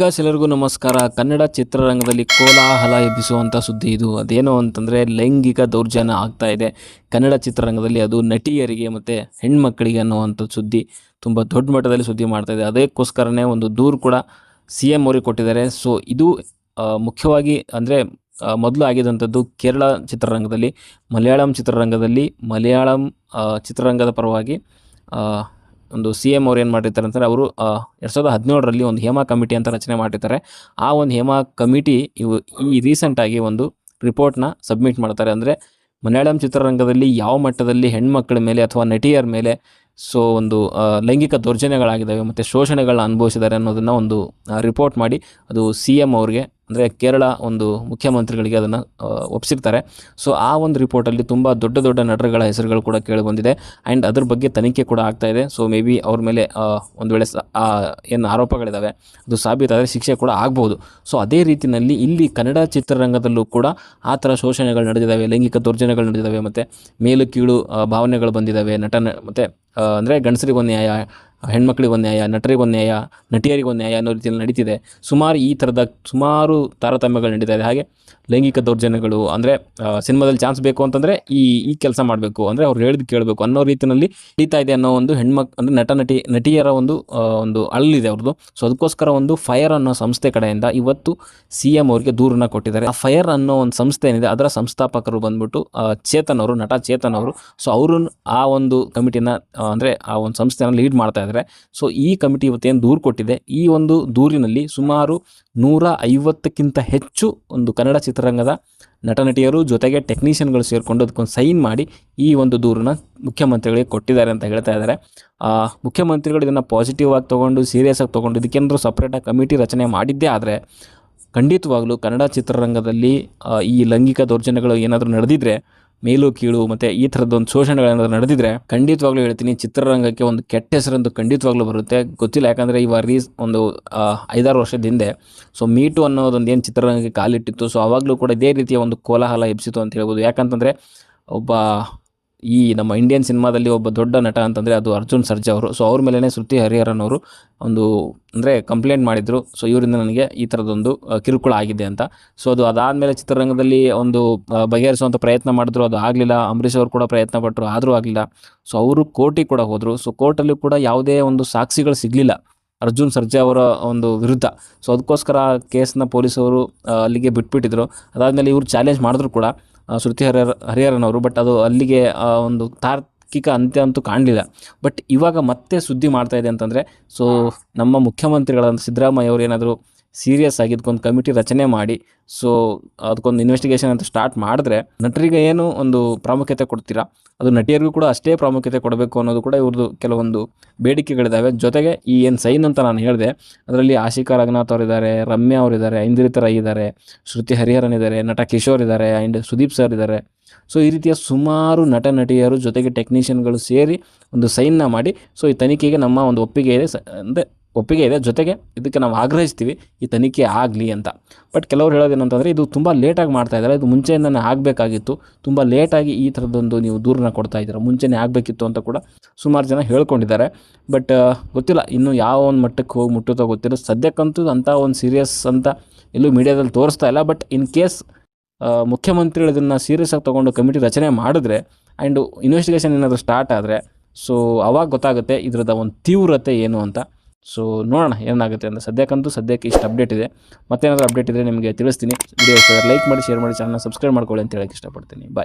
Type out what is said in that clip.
Guys ಎಲ್ಲರಿಗೂ ನಮಸ್ಕಾರ. ಕನ್ನಡ ಚಿತ್ರರಂಗದಲ್ಲಿ ಕೋಲಾಹಲ ಎಬ್ಬಿಸುವಂಥ ಸುದ್ದಿ ಇದು. ಅದೇನು ಅಂತಂದರೆ ಲೈಂಗಿಕ ದೌರ್ಜನ್ಯ ಆಗ್ತಾ ಇದೆ. ಕನ್ನಡ ಚಿತ್ರರಂಗದಲ್ಲಿ ಅದು ನಟಿಯರಿಗೆ ಮತ್ತು ಹೆಣ್ಮಕ್ಕಳಿಗೆ ಅನ್ನುವಂಥ ಸುದ್ದಿ ತುಂಬ ದೊಡ್ಡ ಮಟ್ಟದಲ್ಲಿ ಸುದ್ದಿ ಮಾಡ್ತಾ ಇದೆ. ಅದಕ್ಕೋಸ್ಕರನೇ ಒಂದು ದೂರು ಕೂಡ ಸಿ ಎಂ ಅವರಿಗೆ ಕೊಟ್ಟಿದ್ದಾರೆ. ಸೊ ಇದು ಮುಖ್ಯವಾಗಿ ಅಂದರೆ ಮೊದಲು ಆಗಿದಂಥದ್ದು ಕೇರಳ ಚಿತ್ರರಂಗದಲ್ಲಿ, ಮಲಯಾಳಂ ಚಿತ್ರರಂಗದಲ್ಲಿ, ಮಲಯಾಳಂ ಚಿತ್ರರಂಗದ ಪರವಾಗಿ ಒಂದು ಸಿ ಎಂ ಅವ್ರು ಏನು ಮಾಡಿರ್ತಾರೆ ಅಂತಂದರೆ ಅವರು ಎರಡು ಸಾವಿರದ ಹದಿನೇಳರಲ್ಲಿ ಒಂದು ಹೇಮಾ ಕಮಿಟಿ ಅಂತ ರಚನೆ ಮಾಡಿರ್ತಾರೆ. ಆ ಒಂದು ಹೇಮಾ ಕಮಿಟಿ ಇವು ಈ ರೀಸೆಂಟಾಗಿ ಒಂದು ರಿಪೋರ್ಟ್ನ ಸಬ್ಮಿಟ್ ಮಾಡ್ತಾರೆ. ಅಂದರೆ ಮಲಯಾಳಂ ಚಿತ್ರರಂಗದಲ್ಲಿ ಯಾವ ಮಟ್ಟದಲ್ಲಿ ಹೆಣ್ಮಕ್ಳ ಮೇಲೆ ಅಥವಾ ನಟಿಯರ ಮೇಲೆ, ಸೊ ಒಂದು ಲೈಂಗಿಕ ದೌರ್ಜನ್ಯಗಳಾಗಿದ್ದಾವೆ, ಮತ್ತು ಶೋಷಣೆಗಳನ್ನ ಅನುಭವಿಸಿದ್ದಾರೆ ಅನ್ನೋದನ್ನು ಒಂದು ರಿಪೋರ್ಟ್ ಮಾಡಿ ಅದು ಸಿ ಎಂ ಅವ್ರಿಗೆ ಅಂದರೆ ಕೇರಳ ಒಂದು ಮುಖ್ಯಮಂತ್ರಿಗಳಿಗೆ ಅದನ್ನು ಒಪ್ಪಿಸಿರ್ತಾರೆ ಸೊ ಆ ಒಂದು ರಿಪೋರ್ಟಲ್ಲಿ ತುಂಬ ದೊಡ್ಡ ದೊಡ್ಡ ನಟರುಗಳ ಹೆಸರುಗಳು ಕೂಡ ಕೇಳಿಬಂದಿದೆ. ಆ್ಯಂಡ್ ಅದ್ರ ಬಗ್ಗೆ ತನಿಖೆ ಕೂಡ ಆಗ್ತಾ ಇದೆ. ಸೊ ಮೇ ಬಿ ಅವ್ರ ಮೇಲೆ ಒಂದು ವೇಳೆ ಏನು ಆರೋಪಗಳಿದ್ದಾವೆ ಅದು ಸಾಬೀತಾದರೆ ಶಿಕ್ಷೆ ಕೂಡ ಆಗ್ಬೋದು. ಸೊ ಅದೇ ರೀತಿಯಲ್ಲಿ ಇಲ್ಲಿ ಕನ್ನಡ ಚಿತ್ರರಂಗದಲ್ಲೂ ಕೂಡ ಆ ಥರ ಶೋಷಣೆಗಳು ನಡೆದಿದ್ದಾವೆ ಲೈಂಗಿಕ ದೌರ್ಜನ್ಯಗಳು ನಡೆದಿದ್ದಾವೆ ಮತ್ತು ಮೇಲು ಕೀಳು ಭಾವನೆಗಳು ಬಂದಿದ್ದಾವೆ ನಟನ, ಮತ್ತು ಅಂದರೆ ಗಂಡಸರಿಗೊಂದು ನ್ಯಾಯ ಹೆಣ್ಮಕ್ಳಿಗೊಂದು ನ್ಯಾಯ ನಟರಿಗೊಂದು ನ್ಯಾಯ ನಟಿಯರಿಗೊಂದು ನ್ಯಾಯ ಅನ್ನೋ ರೀತಿಯಲ್ಲಿ ನಡೀತಿದೆ. ಸುಮಾರು ಈ ಥರದ ಸುಮಾರು ತಾರತಮ್ಯಗಳು ನಡೀತಾ ಇದೆ. ಹಾಗೆ ಲೈಂಗಿಕ ದೌರ್ಜನ್ಯಗಳು ಅಂದರೆ ಸಿನಿಮಾದಲ್ಲಿ ಚಾನ್ಸ್ ಬೇಕು ಅಂತಂದರೆ ಈ ಈ ಕೆಲಸ ಮಾಡಬೇಕು. ಅಂದರೆ ಅವ್ರು ಹೇಳಿದ್ ಕೇಳಬೇಕು ಅನ್ನೋ ರೀತಿಯಲ್ಲಿ ನಡೀತಾ ಇದೆ ಅನ್ನೋ ಒಂದು ಹೆಣ್ಮಕ್, ಅಂದರೆ ನಟ, ನಟಿ, ನಟಿಯರ ಒಂದು ಒಂದು ಅಳ್ಳಿದೆ ಅವ್ರದ್ದು ಸೊ ಅದಕ್ಕೋಸ್ಕರ ಒಂದು ಫೈರ್ ಅನ್ನೋ ಸಂಸ್ಥೆ ಕಡೆಯಿಂದ ಇವತ್ತು ಸಿ ಎಂ ಅವ್ರಿಗೆ ದೂರನ್ನ ಕೊಟ್ಟಿದ್ದಾರೆ. ಆ ಫೈರ್ ಅನ್ನೋ ಒಂದು ಸಂಸ್ಥೆ ಏನಿದೆ, ಅದರ ಸಂಸ್ಥಾಪಕರು ಬಂದ್ಬಿಟ್ಟು ಚೇತನ್ ಅವರು, ನಟ ಚೇತನ್ ಅವರು. ಸೊ ಅವರು ಆ ಒಂದು ಕಮಿಟಿನ ಅಂದರೆ ಆ ಒಂದು ಸಂಸ್ಥೆನ ಲೀಡ್ ಮಾಡ್ತಾ ಸೊ ಈ ಕಮಿಟಿ ಇವತ್ತೇನು ದೂರು ಕೊಟ್ಟಿದೆ? ಈ ಒಂದು ದೂರಿನಲ್ಲಿ ಸುಮಾರು ನೂರ ಐವತ್ತಕ್ಕಿಂತ ಹೆಚ್ಚು ಒಂದು ಕನ್ನಡ ಚಿತ್ರರಂಗದ ನಟ ನಟಿಯರು ಜೊತೆಗೆ ಟೆಕ್ನಿಷಿಯನ್ಗಳು ಸೇರಿಕೊಂಡು ಅದಕ್ಕೊಂದು ಸೈನ್ ಮಾಡಿ ಈ ಒಂದು ದೂರನ್ನ ಮುಖ್ಯಮಂತ್ರಿಗಳಿಗೆ ಕೊಟ್ಟಿದ್ದಾರೆ ಅಂತ ಹೇಳ್ತಾ ಇದ್ದಾರೆ. ಮುಖ್ಯಮಂತ್ರಿಗಳು ಇದನ್ನು ಪಾಸಿಟಿವ್ ಆಗಿ ತೊಗೊಂಡು ಸೀರಿಯಸ್ ಆಗಿ ತೊಗೊಂಡು ಇದಕ್ಕೇನಾದರೂ ಸಪ್ರೇಟಾಗಿ ಕಮಿಟಿ ರಚನೆ ಮಾಡಿದ್ದೇ ಆದರೆ ಖಂಡಿತವಾಗಲೂ ಕನ್ನಡ ಚಿತ್ರರಂಗದಲ್ಲಿ ಈ ಲೈಂಗಿಕ ದೌರ್ಜನ್ಯಗಳು ಏನಾದರೂ ನಡೆದಿದ್ರೆ ಮೇಲು, ಕೀಳು ಮತ್ತೆ ಈ ಥರದ್ದೊಂದು ಶೋಷಣೆಗಳೇನಾದ್ರೂ ನಡೆದಿದ್ರೆ ಖಂಡಿತವಾಗ್ಲೂ ಹೇಳ್ತೀನಿ ಚಿತ್ರರಂಗಕ್ಕೆ ಒಂದು ಕೆಟ್ಟ ಹೆಸರಂತೂ ಖಂಡಿತವಾಗ್ಲೂ ಬರುತ್ತೆ. ಗೊತ್ತಿಲ್ಲ, ಯಾಕಂದರೆ ಈ ರೀಸ್ ಒಂದು ಐದಾರು ವರ್ಷದ ಹಿಂದೆ. ಸೊ ಮೀಟು ಅನ್ನೋದೊಂದು ಏನು ಚಿತ್ರರಂಗಕ್ಕೆ ಕಾಲಿಟ್ಟಿತ್ತು. ಸೊ ಅವಾಗಲೂ ಕೂಡ ಇದೇ ರೀತಿಯ ಒಂದು ಕೋಲಾಹಲ ಎಬ್ಸಿತು ಅಂತ ಹೇಳ್ಬೋದು. ಯಾಕಂತಂದ್ರೆ ಒಬ್ಬ ಈ ನಮ್ಮ ಇಂಡಿಯನ್ ಸಿನಿಮಾದಲ್ಲಿ ಒಬ್ಬ ದೊಡ್ಡ ನಟ ಅಂತಂದರೆ ಅದು ಅರ್ಜುನ್ ಸರ್ಜಾ ಅವರು. ಸೊ ಅವ್ರ ಮೇಲೇ ಶ್ರುತಿ ಹರಿಹರನ್ ಅವರು ಒಂದು ಅಂದರೆ ಕಂಪ್ಲೇಂಟ್ ಮಾಡಿದರು. ಸೊ ಇವರಿಂದ ನನಗೆ ಈ ಥರದೊಂದು ಕಿರುಕುಳ ಆಗಿದೆ ಅಂತ. ಸೊ ಅದು ಅದಾದಮೇಲೆ ಚಿತ್ರರಂಗದಲ್ಲಿ ಒಂದು ಬಗೆಹರಿಸುವಂಥ ಪ್ರಯತ್ನ ಮಾಡಿದ್ರು. ಅದು ಆಗಲಿಲ್ಲ. ಅಂಬರೀಷ್ ಅವರು ಕೂಡ ಪ್ರಯತ್ನ ಪಟ್ಟರು ಆದರೂ ಆಗಲಿಲ್ಲ. ಸೊ ಅವರು ಕೋರ್ಟಿಗೆ ಕೂಡ ಹೋದರು. ಸೊ ಕೋರ್ಟಲ್ಲೂ ಕೂಡ ಯಾವುದೇ ಒಂದು ಸಾಕ್ಷಿಗಳು ಸಿಗಲಿಲ್ಲ. ಅರ್ಜುನ್ ಸರ್ಜಾ ಅವರ ಒಂದು ವಿರುದ್ಧ. ಸೊ ಅದಕ್ಕೋಸ್ಕರ ಆ ಕೇಸ್ನ ಪೊಲೀಸವರು ಅಲ್ಲಿಗೆ ಬಿಟ್ಬಿಟ್ಟಿದ್ರು. ಅದಾದಮೇಲೆ ಇವರು ಚಾಲೆಂಜ್ ಮಾಡಿದ್ರು ಕೂಡ. ಶ್ರುತಿ ಹರಿಹರ ಹರಿಹರನವರು ಬಟ್ ಅದು ಅಲ್ಲಿಗೆ ಆ, ಒಂದು ತಾರ್ಕಿಕ ಅಂತ್ಯ ಅಂತೂ ಕಾಣಲಿಲ್ಲ. ಬಟ್ ಇವಾಗ ಮತ್ತೆ ಸುದ್ದಿ ಮಾಡ್ತಾ ಇದೆ ಅಂತಂದರೆ ಸೊ ನಮ್ಮ ಮುಖ್ಯಮಂತ್ರಿಗಳಾದ ಸಿದ್ದರಾಮಯ್ಯ ಅವರು ಏನಾದರೂ ಸೀರಿಯಸ್ ಆಗಿ ಇದಕ್ಕೊಂದು ಕಮಿಟಿ ರಚನೆ ಮಾಡಿ, ಸೊ ಅದಕ್ಕೊಂದು ಇನ್ವೆಸ್ಟಿಗೇಷನ್ ಅಂತ ಸ್ಟಾರ್ಟ್ ಮಾಡಿದ್ರೆ ನಟರಿಗೆ ಏನು ಒಂದು ಪ್ರಾಮುಖ್ಯತೆ ಕೊಡ್ತೀರಾ? ಅದು ನಟಿಯರಿಗೂ ಕೂಡ ಅಷ್ಟೇ ಪ್ರಾಮುಖ್ಯತೆ ಕೊಡಬೇಕು ಅನ್ನೋದು ಕೂಡ ಇವ್ರದ್ದು ಕೆಲವೊಂದು ಬೇಡಿಕೆಗಳಿದ್ದಾವೆ ಜೊತೆಗೆ ಈ ಏನು ಸೈನ್ ಅಂತ ನಾನು ಹೇಳಿದೆ, ಅದರಲ್ಲಿ ಆಶಿಕಾ ರಘುನಾಥ್ ಅವರಿದ್ದಾರೆ, ರಮ್ಯಾ ಅವರಿದ್ದಾರೆ ಐಂದ್ರಿತ ರೈ ಇದ್ದಾರೆ, ಶ್ರುತಿ ಹರಿಹರನ್ ಇದ್ದಾರೆ, ನಟ ಕಿಶೋರ್ ಇದ್ದಾರೆ ಆ್ಯಂಡ್ ಸುದೀಪ್ ಸರ್ ಇದ್ದಾರೆ. ಸೊ ಈ ರೀತಿಯ ಸುಮಾರು ನಟ ನಟಿಯರು ಜೊತೆಗೆ ಟೆಕ್ನಿಷಿಯನ್ಗಳು ಸೇರಿ ಒಂದು ಸೈನ್ನ ಮಾಡಿ, ಸೊ ಈ ತನಿಖೆಗೆ ನಮ್ಮ ಒಂದು ಒಪ್ಪಿಗೆ ಇದೆ. ಅಂದರೆ ಒಪ್ಪಿಗೆ ಇದೆ. ಜೊತೆಗೆ ಇದಕ್ಕೆ ನಾವು ಆಗ್ರಹಿಸ್ತೀವಿ, ಈ ತನಿಖೆ ಆಗಲಿ ಅಂತ. ಬಟ್ ಕೆಲವರು ಹೇಳೋದೇನಂತಂದರೆ ಇದು ತುಂಬ ಲೇಟಾಗಿ ಮಾಡ್ತಾ ಇದ್ದಾರೆ. ಇದು ಮುಂಚೆಯಿಂದನೇ ಆಗಬೇಕಾಗಿತ್ತು. ತುಂಬ ಲೇಟಾಗಿ ಈ ಥರದ್ದೊಂದು ನೀವು ದೂರನ್ನ ಕೊಡ್ತಾ ಇದ್ದೀರ, ಮುಂಚೆನೇ ಆಗಬೇಕಿತ್ತು ಅಂತ ಕೂಡ ಸುಮಾರು ಜನ ಹೇಳ್ಕೊಂಡಿದ್ದಾರೆ. ಬಟ್ ಗೊತ್ತಿಲ್ಲ. ಇನ್ನು ಯಾವ ಒಂದು ಮಟ್ಟಕ್ಕೆ ಹೋಗಿ ಮುಟ್ಟುತ್ತೋ ಗೊತ್ತಿಲ್ಲ. ಸದ್ಯಕ್ಕಂತೂ ಅಂಥ ಒಂದು ಸೀರಿಯಸ್ ಅಂತ ಎಲ್ಲೂ ಮೀಡಿಯಾದಲ್ಲಿ ತೋರಿಸ್ತಾ ಇಲ್ಲ. ಬಟ್ ಇನ್ ಕೇಸ್ ಮುಖ್ಯಮಂತ್ರಿಗಳು ಇದನ್ನು ಸೀರಿಯಸ್ ಆಗಿ ತೊಗೊಂಡು ಕಮಿಟಿ ರಚನೆ ಮಾಡಿದ್ರೆ ಆ್ಯಂಡ್ ಇನ್ವೆಸ್ಟಿಗೇಷನ್ ಏನಾದರೂ ಸ್ಟಾರ್ಟ್ ಆದರೆ ಸೊ ಅವಾಗ ಗೊತ್ತಾಗುತ್ತೆ ಇದರದ ಒಂದು ತೀವ್ರತೆ ಏನು ಅಂತ. ಸೊ ನೋಡೋಣ ಏನಾಗುತ್ತೆ ಅಂತ. ಸದ್ಯಕ್ಕಂತೂ ಸದ್ಯಕ್ಕೆ ಇಷ್ಟು ಅಪ್ಡೇಟ್ ಇದೆ. ಮತ್ತೇನಾದರೂ ಅಪ್ಡೇಟ್ ಇದ್ದರೆ ನಿಮಗೆ ತಿಳಿಸ್ತೀನಿ. ವಿಡಿಯೋ ಲೈಕ್ ಮಾಡಿ ಶೇರ್ ಮಾಡಿ ಚಾನಲ್ ಸಬ್ಸ್ಕ್ರೈಬ್ ಮಾಡ್ಕೊಳ್ಳಿ ಅಂತ ಹೇಳಕ್ಕೆ ಇಷ್ಟಪಡ್ತೀನಿ. ಬಾಯ್